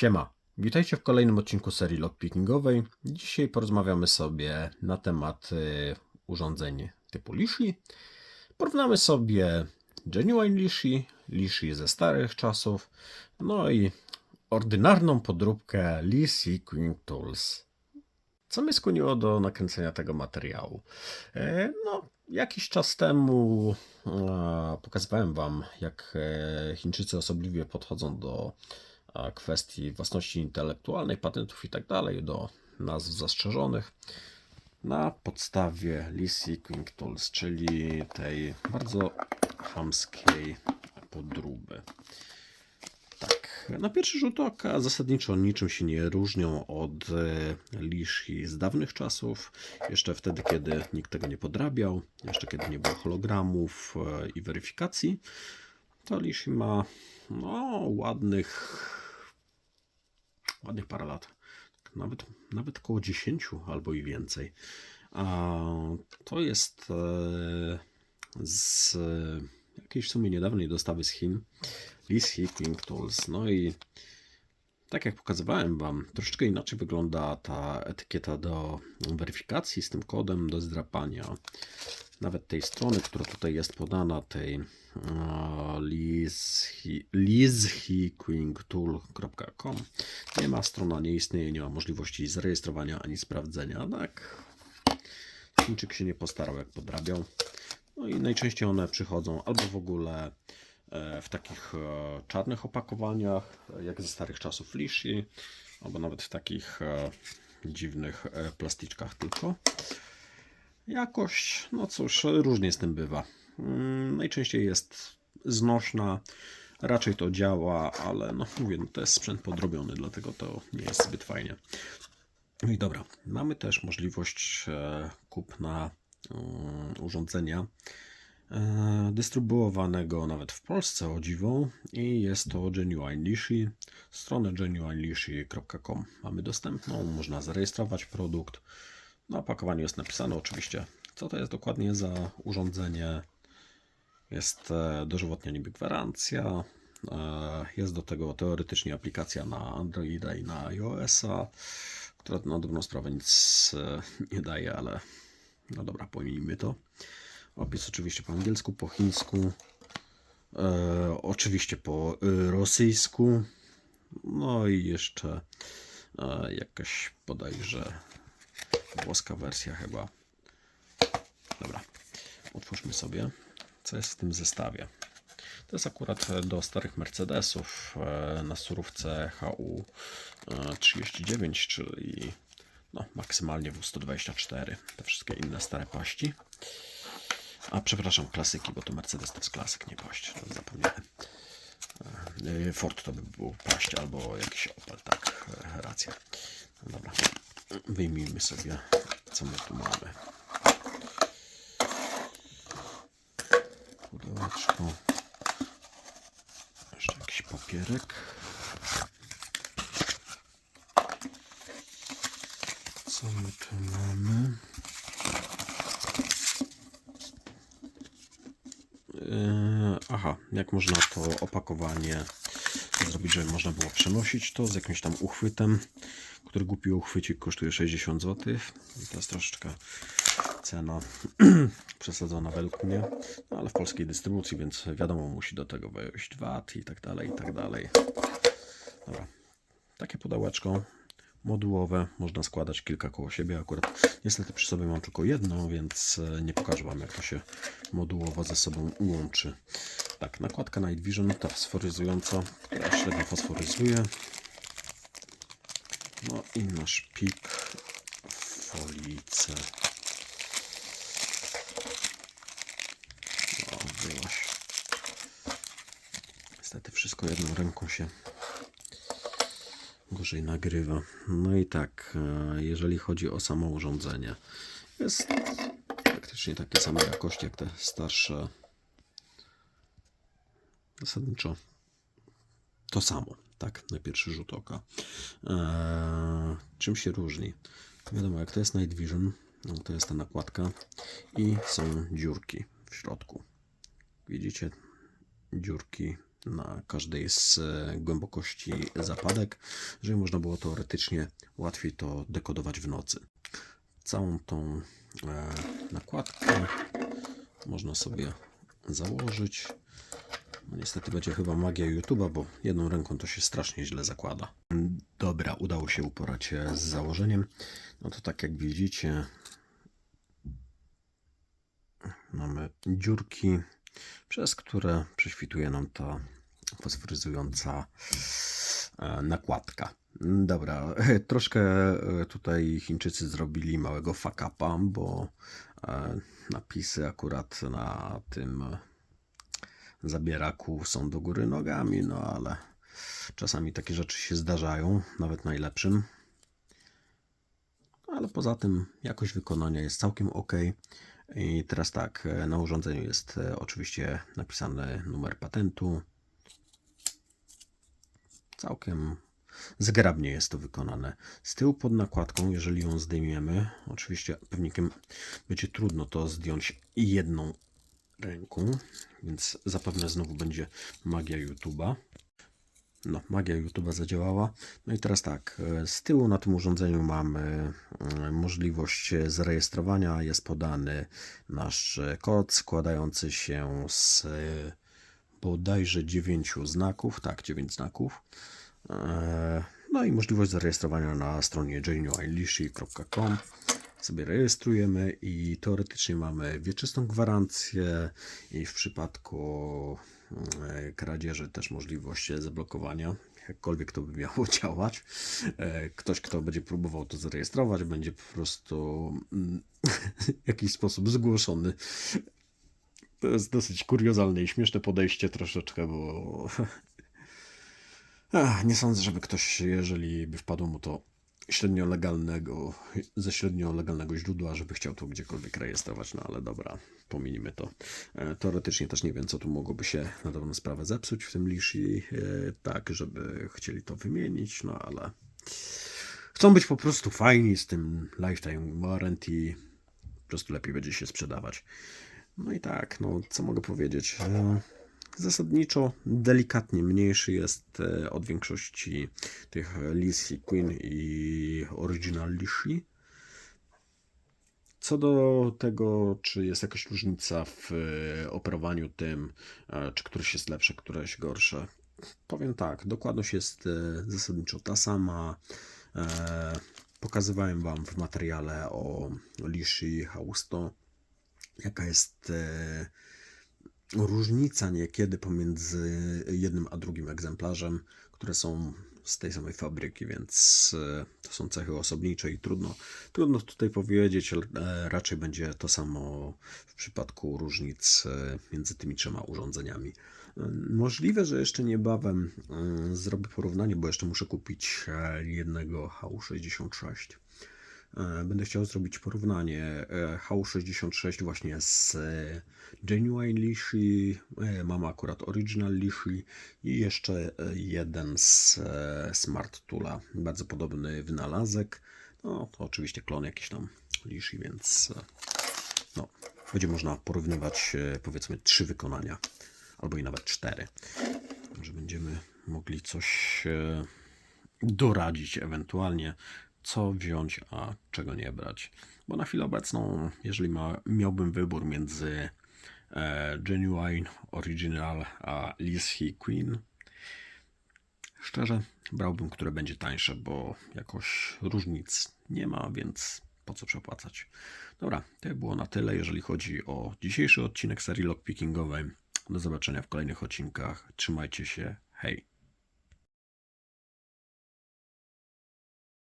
Siema, witajcie w kolejnym odcinku serii lockpickingowej. Dzisiaj porozmawiamy sobie na temat y, urządzeń typu Lishi. Porównamy sobie Genuine Lishi, Lishi ze starych czasów, no i ordynarną podróbkę Lee Seeking Tools. Co mnie skłoniło do nakręcenia tego materiału? E, No, jakiś czas temu pokazywałem Wam, jak e, Chińczycy osobliwie podchodzą do kwestii własności intelektualnej, patentów i tak do nazw zastrzeżonych na podstawie Lee Seeking Tools, czyli tej bardzo chamskiej podróby. Tak, na pierwszy rzut oka zasadniczo niczym się nie różnią od e, Lishi z dawnych czasów, jeszcze wtedy, kiedy nikt tego nie podrabiał, jeszcze kiedy nie było hologramów e, i weryfikacji. To Lishi ma no, ładnych, ładnych parę lat, nawet, nawet około 10 albo i więcej. To jest e, z jakiejś w sumie niedawnej dostawy z Chin. Lee Seeking Tools. No i tak jak pokazywałem Wam, troszeczkę inaczej wygląda ta etykieta do weryfikacji z tym kodem do zdrapania. Nawet tej strony, która tutaj jest podana, tej e, leasehequingtool.com nie ma, strona nie istnieje, nie ma możliwości zarejestrowania ani sprawdzenia. Tak, Chińczyk się nie postarał jak podrabiał. No i najczęściej one przychodzą albo w ogóle e, w takich e, czarnych opakowaniach, jak ze starych czasów Lishi, albo nawet w takich dziwnych plasticzkach tylko. Jakość, no cóż, różnie z tym bywa. Mm, Najczęściej jest znośna, raczej to działa, ale no mówię, no to jest sprzęt podrobiony, dlatego to nie jest zbyt fajnie. No i dobra, mamy też możliwość e, kupna mm, urządzenia e, dystrybuowanego nawet w Polsce o dziwo i jest to Genuine Lishi. Stronę genuinelishi.com mamy dostępną, można zarejestrować produkt. Na opakowaniu jest napisane oczywiście, co to jest dokładnie za urządzenie. Jest e, dożywotnia niby gwarancja. e, Jest do tego teoretycznie aplikacja na Androida i na iOS-a, która na dobrą sprawę nic e, nie daje, ale no dobra, pomijmy to. Opis oczywiście po angielsku, po chińsku, oczywiście po rosyjsku, no i jeszcze jakaś bodajże włoska wersja chyba. Dobra, otwórzmy sobie, co jest w tym zestawie. To jest akurat do starych Mercedesów e, na surówce HU e, 39, czyli no, maksymalnie W124. Te wszystkie inne stare paści. A przepraszam, klasyki, bo to Mercedes to jest klasyk, nie paść. To zapomniałem. E, Ford to by był paść albo jakiś Opel, tak, e, racja. No dobra, wyjmijmy sobie, co my tu mamy. Pudełeczko. Jeszcze jakiś papierek. Co my tu mamy? Yy, Aha, jak można to opakowanie zrobić, żeby można było przenosić to z jakimś tam uchwytem, który głupi uchwycik kosztuje 60 zł. I to jest troszeczkę cena przesadzona według mnie, no, ale w polskiej dystrybucji, więc wiadomo, musi do tego wejść VAT i tak dalej, i tak dalej. Dobra, takie pudełeczko modułowe, można składać kilka koło siebie. Akurat niestety przy sobie mam tylko jedno, więc e, nie pokażę Wam, jak to się modułowo ze sobą łączy. Tak, nakładka Night Vision, ta fosforyzująca, która średnio fosforyzuje. No i nasz pik w folice. O. Niestety wszystko jedną ręką się gorzej nagrywa. No i tak, e, jeżeli chodzi o samo urządzenie, jest praktycznie takiej samej jakości jak te starsze. Zasadniczo to samo, tak, na pierwszy rzut oka. Eee, czym się różni? Wiadomo, jak to jest Night Vision, no to jest ta nakładka i są dziurki w środku. Widzicie? Dziurki na każdej z e, głębokości zapadek, żeby można było teoretycznie łatwiej to dekodować w nocy. Całą tą e, nakładkę można sobie założyć. No niestety będzie chyba magia YouTube'a, bo jedną ręką to się strasznie źle zakłada. Dobra, udało się uporać z założeniem. No to tak jak widzicie, mamy dziurki, przez które prześwituje nam ta fosforyzująca e, nakładka. Dobra, troszkę e, tutaj Chińczycy zrobili małego fuck upa, bo e, napisy akurat na tym zabieraku są do góry nogami, no ale czasami takie rzeczy się zdarzają, nawet najlepszym. Ale poza tym jakość wykonania jest całkiem ok. I teraz tak, e, na urządzeniu jest e, oczywiście napisany numer patentu. Całkiem zgrabnie jest to wykonane. Z tyłu pod nakładką, jeżeli ją zdejmiemy, oczywiście pewnikiem będzie trudno to zdjąć jedną ręką, więc zapewne znowu będzie magia YouTube'a. No, magia YouTube'a zadziałała. No i teraz tak, e, z tyłu na tym urządzeniu mamy e, możliwość zarejestrowania. Jest podany nasz kod składający się z e, bodajże 9 znaków, tak, 9 znaków. No i możliwość zarejestrowania na stronie genuinelishi.com. Sobie rejestrujemy i teoretycznie mamy wieczystą gwarancję i w przypadku e, kradzieży też możliwość zablokowania. Jakkolwiek to by miało działać. E, Ktoś, kto będzie próbował to zarejestrować, będzie po prostu mm, w jakiś sposób zgłoszony. To jest dosyć kuriozalne i śmieszne podejście troszeczkę, bo nie sądzę, żeby ktoś, jeżeli by wpadło mu to średnio legalnego, ze średnio legalnego źródła, żeby chciał to gdziekolwiek rejestrować, no ale dobra, pominimy to. E, Teoretycznie też nie wiem, co tu mogłoby się na dobrą sprawę zepsuć w tym Lishi, e, tak, żeby chcieli to wymienić, no ale chcą być po prostu fajni z tym lifetime warranty, po prostu lepiej będzie się sprzedawać. No i tak, no co mogę powiedzieć? Zasadniczo delikatnie mniejszy jest e, od większości tych Lisi Queen i Original Lishi. Co do tego, czy jest jakaś różnica w e, operowaniu tym, e, czy któreś jest lepsze, któreś gorsze, powiem tak, dokładność jest zasadniczo ta sama. Pokazywałem Wam w materiale o Lishi Hausto, jaka jest różnica niekiedy pomiędzy jednym a drugim egzemplarzem, które są z tej samej fabryki, więc e, to są cechy osobnicze i trudno, trudno tutaj powiedzieć, e, raczej będzie to samo w przypadku różnic e, między tymi trzema urządzeniami. Możliwe, że jeszcze niebawem zrobię porównanie, bo jeszcze muszę kupić jednego HU66. E, Będę chciał zrobić porównanie e, HU66 właśnie z e, Genuine Lishi, mam akurat Original Lishi i jeszcze jeden z Smart Toola. Bardzo podobny wynalazek. No to oczywiście klon jakiś tam Lishi, więc no, będzie można porównywać powiedzmy trzy wykonania, albo i nawet cztery. Że będziemy mogli coś doradzić ewentualnie, co wziąć, a czego nie brać. Bo na chwilę obecną, jeżeli ma, miałbym wybór między e, Genuine, Original a Lishi Queen, szczerze brałbym, które będzie tańsze, bo jakoś różnic nie ma, więc po co przepłacać. Dobra, to było na tyle, jeżeli chodzi o dzisiejszy odcinek serii lockpickingowej. Do zobaczenia w kolejnych odcinkach. Trzymajcie się. Hej!